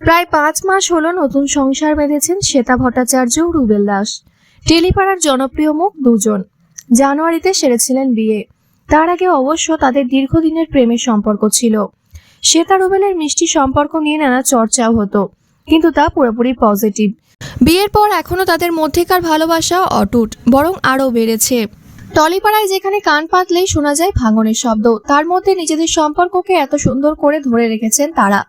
প্রায় পাঁচ মাস হলো নতুন সংসার বেঁধেছেন শ্বেতা ভট্টাচার্য ও রুবেল দাস। টেলিপাড়ার জনপ্রিয় মুখ দুজন। জানুয়ারিতে সেরেছিলেন বিয়ে। তার আগে অবশ্য তাদের দীর্ঘদিনের প্রেমের সম্পর্ক ছিল। শ্বেতা রুবেলের মিষ্টি সম্পর্ক নিয়ে নানা চর্চাও হতো, কিন্তু তা পুরোপুরি পজিটিভ। বিয়ের পর এখনও তাদের মধ্যেকার ভালোবাসা অটুট, বরং আরও বেড়েছে। টলিপাড়ায় যেখানে কান পাতলেই শোনা যায় ভাঙনের শব্দ, তার মধ্যে নিজেদের সম্পর্ককে এত সুন্দর করে ধরে রেখেছেন তারা।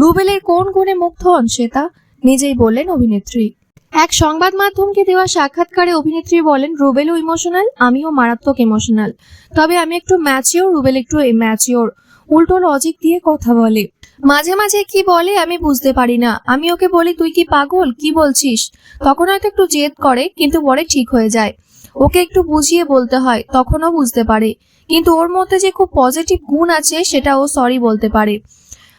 রুবেলের কোন গুণে মুগ্ধ হন শ্বেতা নিজেই বললেন অভিনেত্রী। এক সংবাদ মাধ্যমকে দেওয়া সাক্ষাৎকারে অভিনেত্রী বলেন, রুবেলও ইমোশনাল, আমিও মারাত্মক ইমোশনাল। তবে আমি একটু ম্যাচিওর, রুবেল একটু ম্যাচিওর উল্টো লজিক দিয়ে কথা বলে। মাঝে মাঝে কি বলে আমি বুঝতে পারি না। আমি ওকে বলি, তুই কি পাগল? কি বলছিস? তখন হয়তো একটু জেদ করে, কিন্তু পরে ঠিক হয়ে যায়। ওকে একটু বুঝিয়ে বলতে হয় তখনও বুঝতে পারে। কিন্তু ওর মধ্যে যে খুব পজিটিভ গুণ আছে সেটা ও সরি বলতে পারে।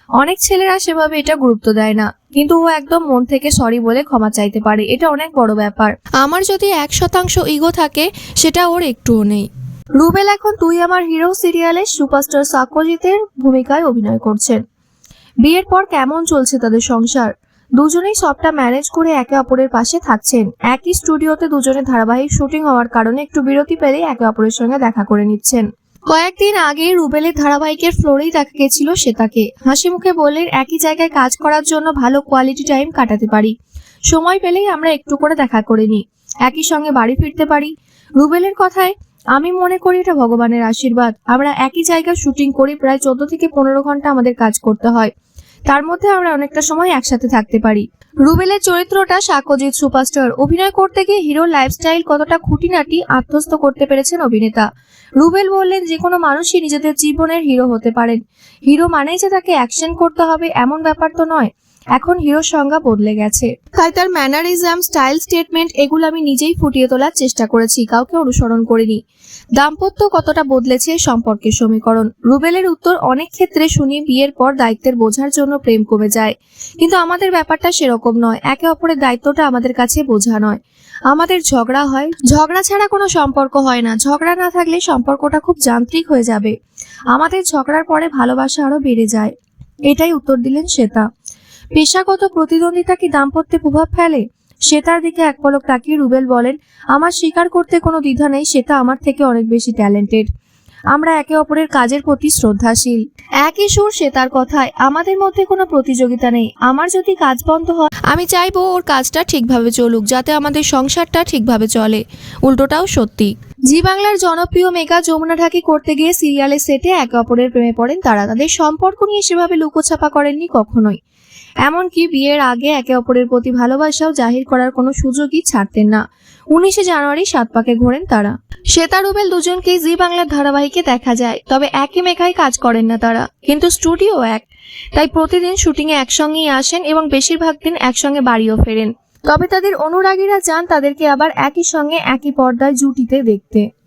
অনেক ছেলেরা সেভাবে এটা গুরুত্ব দেয় না কিন্তু ও একদম মন থেকে সরি বলে ক্ষমা চাইতে পারে। এটা অনেক বড় ব্যাপার। আমার যদি এক শতাংশ ইগো থাকে সেটা ওর একটুও নেই। রুবেল এখন তুই আমার হিরো সিরিয়ালে সুপারস্টার সাক্ষ্যজিতের ভূমিকায় অভিনয় করছেন। বিয়ের পর কেমন চলছে তাদের সংসার? দুজনেই সবটা ম্যানেজ করে একে অপরের পাশে থাকছেন। একই স্টুডিওতে দুজনে ধারাবাহিক শুটিং হওয়ার কারণে একটু বিরতি পেলেই একে অপরের সঙ্গে দেখা করে নিচ্ছেন। কয়েকদিন আগে রুবেলের ধারাবাহিকের ফ্লোরেই দেখা গেছিল শ্বেতাকে। হাসি মুখে বললেন, একই জায়গায় কাজ করার জন্য ভালো কোয়ালিটি টাইম কাটাতে পারি। সময় পেলেই আমরা একটু করে দেখা করে নিই। একই সঙ্গে বাড়ি ফিরতে পারি। রুবেলের কথায়, আমি মনে করি এটা ভগবানের আশীর্বাদ। আমরা একই জায়গায় শুটিং করি, প্রায় চোদ্দ থেকে পনেরো ঘণ্টা আমাদের কাজ করতে হয়। তার মধ্যে আমরা অনেকটা সময় একসাথে থাকতে পারি। রুবেলের চরিত্রটা সাক্ষ্যজিৎ সুপারস্টার। অভিনয় করতে গিয়ে হিরো লাইফস্টাইল কতটা খুঁটিনাটি আত্মস্থ করতে পেরেছেন অভিনেতা। রুবেল বললেন যে কোনো মানুষই নিজেদের জীবনের হিরো হতে পারেন। হিরো মানেই যে তাকে অ্যাকশন করতে হবে এমন ব্যাপার তো নয়। এখন হিরোর সংজ্ঞা বদলে গেছে। তাই তার ম্যানারিজম স্টাইল স্টেটমেন্ট এগুলো আমি নিজেই ফুটিয়ে তোলার চেষ্টা করেছি, কাউকে অনুসরণ করিনি। দাম্পত্য কতটা বদলেছে সম্পর্কের সমীকরণ। রুবেলের উত্তর অনেক ক্ষেত্রে শুনি বিয়ের পর দায়িত্বের বোঝার জন্য প্রেম কমে যায়। কিন্তু আমাদের ব্যাপারটা সেরকম নয়, একে অপরের দায়িত্বটা আমাদের কাছে বোঝা নয়। আমাদের ঝগড়া হয়। ঝগড়া ছাড়া কোনো সম্পর্ক হয় না। ঝগড়া না থাকলে সম্পর্কটা খুব যান্ত্রিক হয়ে যাবে। আমাদের ঝগড়ার পরে ভালোবাসা আরও বেড়ে যায়। এটাই উত্তর দিলেন শ্বেতা। পেশাগত প্রতিদ্বন্দ্বিতা কি দাম্পত্যে প্রভাব ফেলে? শ্বেতার দিকে এক পলক তাকিয়ে রুবেল বলেন, আমার স্বীকার করতে কোনো দ্বিধা নেই শ্বেতা আমার থেকে অনেক বেশি ট্যালেন্টেড। আমরা একে অপরের কাজের প্রতি শ্রদ্ধাশীল। একই সুর শ্বেতার কথায়, আমাদের মধ্যে কোনো প্রতিযোগিতা নেই। আমার যদি কাজ বন্ধ হয়, আমি চাইব ওর কাজটা ঠিকভাবে চলুক, যাতে আমাদের সংসারটা ঠিকভাবে চলে। উল্টোটাও সত্যি। জি বাংলার জনপ্রিয় মেগা যমুনা ঢাকি করতে গিয়ে সিরিয়ালের সেটে একে অপরের প্রেমে পড়েন তারা। তাদের সম্পর্ক নিয়ে সেভাবে লুকোছাপা করেননি কখনোই। এমনকি বিয়ের আগে একে অপরের প্রতি ভালোবাসাও জাহির করার কোনো সুযোগই ছাড়তেন না। উনিশে জানুয়ারি সাত পাকে ঘোরেন তারা। শ্বেতা রুবেল দুজনকেই জি বাংলার ধারাবাহিকে দেখা যায়, তবে একই মেঘায় কাজ করেন না তারা। কিন্তু স্টুডিও এক। তাই প্রতিদিন শুটিংয়ে একসঙ্গেই আসেন এবং বেশিরভাগ দিন একসঙ্গে বাড়িও ফেরেন। তবে তাদের অনুরাগীরা চান তাদেরকে আবার একই সঙ্গে একই পর্দায় জুটিতে দেখতে।